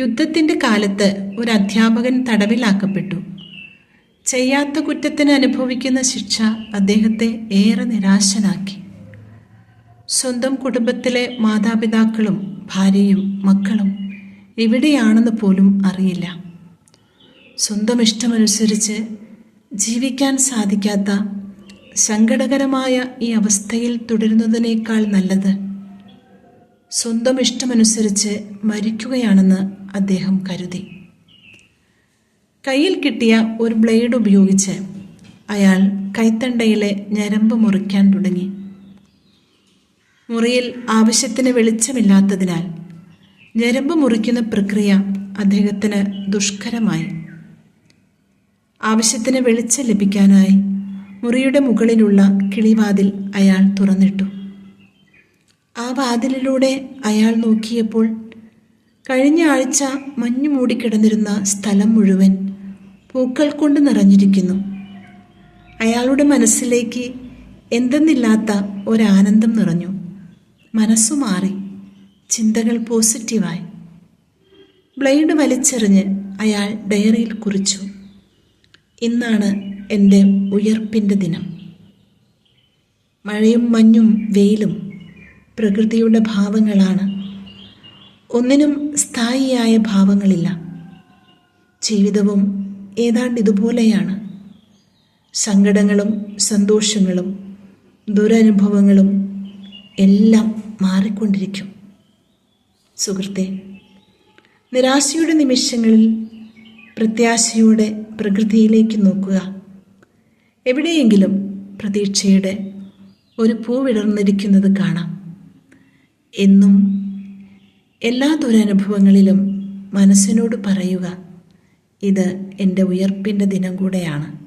യുദ്ധത്തിന്റെ കാലത്ത് ഒരു അധ്യാപകൻ തടവിലാക്കപ്പെട്ടു. ചെയ്യാത്ത കുറ്റത്തിന് അനുഭവിക്കുന്ന ശിക്ഷ അദ്ദേഹത്തെ ഏറെ നിരാശനാക്കി. സ്വന്തം കുടുംബത്തിലെ മാതാപിതാക്കളും ഭാര്യയും മക്കളും എവിടെയാണെന്ന് പോലും അറിയില്ല. സ്വന്തം ഇഷ്ടമനുസരിച്ച് ജീവിക്കാൻ സാധിക്കാത്ത സങ്കടകരമായ ഈ അവസ്ഥയിൽ തുടരുന്നതിനേക്കാൾ നല്ലത് സ്വന്തം ഇഷ്ടമനുസരിച്ച് മരിക്കുകയാണെന്ന് അദ്ദേഹം കരുതി. കയ്യിൽ കിട്ടിയ ഒരു ബ്ലേഡ് ഉപയോഗിച്ച് അയാൾ കൈത്തണ്ടയിലെ ഞരമ്പ് മുറിക്കാൻ തുടങ്ങി. മുറിയിൽ ആവശ്യത്തിന് വെളിച്ചമില്ലാത്തതിനാൽ ഞരമ്പ് മുറിക്കുന്ന പ്രക്രിയ അദ്ദേഹത്തിന് ദുഷ്കരമായി. ആവശ്യത്തിന് വെളിച്ചം ലഭിക്കാനായി മുറിയുടെ മുകളിലുള്ള കിളിവാതിൽ അയാൾ തുറന്നിട്ടു. ആ വാതിലിലൂടെ അയാൾ നോക്കിയപ്പോൾ കഴിഞ്ഞ ആഴ്ച മഞ്ഞു മൂടിക്കിടന്നിരുന്ന സ്ഥലം മുഴുവൻ പൂക്കൾ കൊണ്ട് നിറഞ്ഞിരിക്കുന്നു. അയാളുടെ മനസ്സിലേക്ക് എന്തെന്നില്ലാത്ത ഒരാനന്ദം നിറഞ്ഞു. മനസ്സു മാറി. ചിന്തകൾ പോസിറ്റീവായി. ബ്ലേഡ് വലിച്ചെറിഞ്ഞ് അയാൾ ഡയറിയിൽ കുറിച്ചു. ഇന്നാണ് എന്റെ ഉയർപ്പിന്റെ ദിനം. മഴയും മഞ്ഞും വെയിലും പ്രകൃതിയുടെ ഭാവങ്ങളാണ്. ഒന്നിനും സ്ഥായിയായ ഭാവങ്ങളില്ല. ജീവിതവും ഏതാണ്ട് ഇതുപോലെയാണ്. സങ്കടങ്ങളും സന്തോഷങ്ങളും ദുരനുഭവങ്ങളും എല്ലാം മാറിക്കൊണ്ടിരിക്കും. സുഹൃത്തെ നിരാശയുടെ നിമിഷങ്ങളിൽ പ്രത്യാശയുടെ പ്രകൃതിയിലേക്ക് നോക്കുക. എവിടെയെങ്കിലും പ്രതീക്ഷയുടെ ഒരു പൂ വിടർന്നിരിക്കുന്നത് കാണാം. എന്നും എല്ലാ ദുരനുഭവങ്ങളിലും മനസ്സിനോട് പറയുക ഇത് എന്റെ ഉയർപ്പിന്റെ ദിനം കൂടെയാണ്.